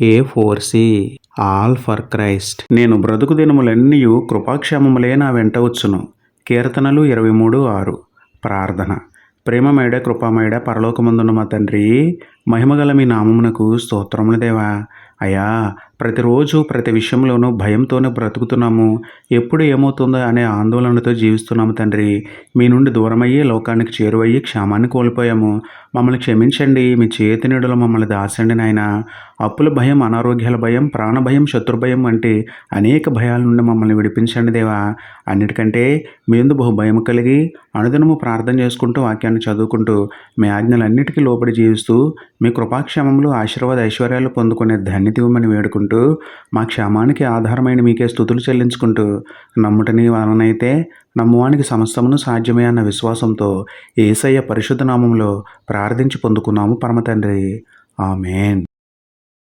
A four C all for Christ నేను బ్రతుకు దినములన్నీ కృపాక్షేమములే నా వెంట వచ్చును. కీర్తనలు ఇరవై మూడు ఆరు. ప్రార్థన. ప్రేమమేడ కృపామేడ పరలోకమందున్న మా తండ్రి. మహిమగల మీ నామమునకు స్తోత్రములు దేవా. అయ్యా ప్రతిరోజు ప్రతి విషయంలోనూ భయంతోనే బ్రతుకుతున్నాము. ఎప్పుడు ఏమవుతుందో అనే ఆందోళనతో జీవిస్తున్నాము తండ్రి. మీ నుండి దూరమయ్యి లోకానికి చేరువయ్యి క్షేమాన్ని కోల్పోయాము. మమ్మల్ని క్షమించండి మీ చేతి నీడలో మమ్మల్ని దాచండి నాయన. అప్పుల భయం అనారోగ్యాల భయం ప్రాణ భయం శత్రు భయం వంటి అనేక భయాల నుండి మమ్మల్ని విడిపించండి దేవా. అన్నిటికంటే మీందు బహు భయం కలిగి అనుదినము ప్రార్థన చేసుకుంటూ వాక్యాన్ని చదువుకుంటూ మీ ఆజ్ఞలన్నిటికీ లోపడి జీవిస్తూ మీ కృపాక్షేమంలో ఆశీర్వాద ఐశ్వర్యాలు పొందుకునే ధన్యత ఇవ్వమని వేడుకుంటూ మా క్షేమానికి ఆధారమైన మీకే స్థుతులు చెల్లించుకుంటూ నమ్ముటని వలనైతే నమ్మువానికి సమస్తమును సాధ్యమే అన్న విశ్వాసంతో ఏసయ్య పరిశుద్ధ నామంలో ప్రార్థించి పొందుకున్నాము పరమ తండ్రి ఆమెన్.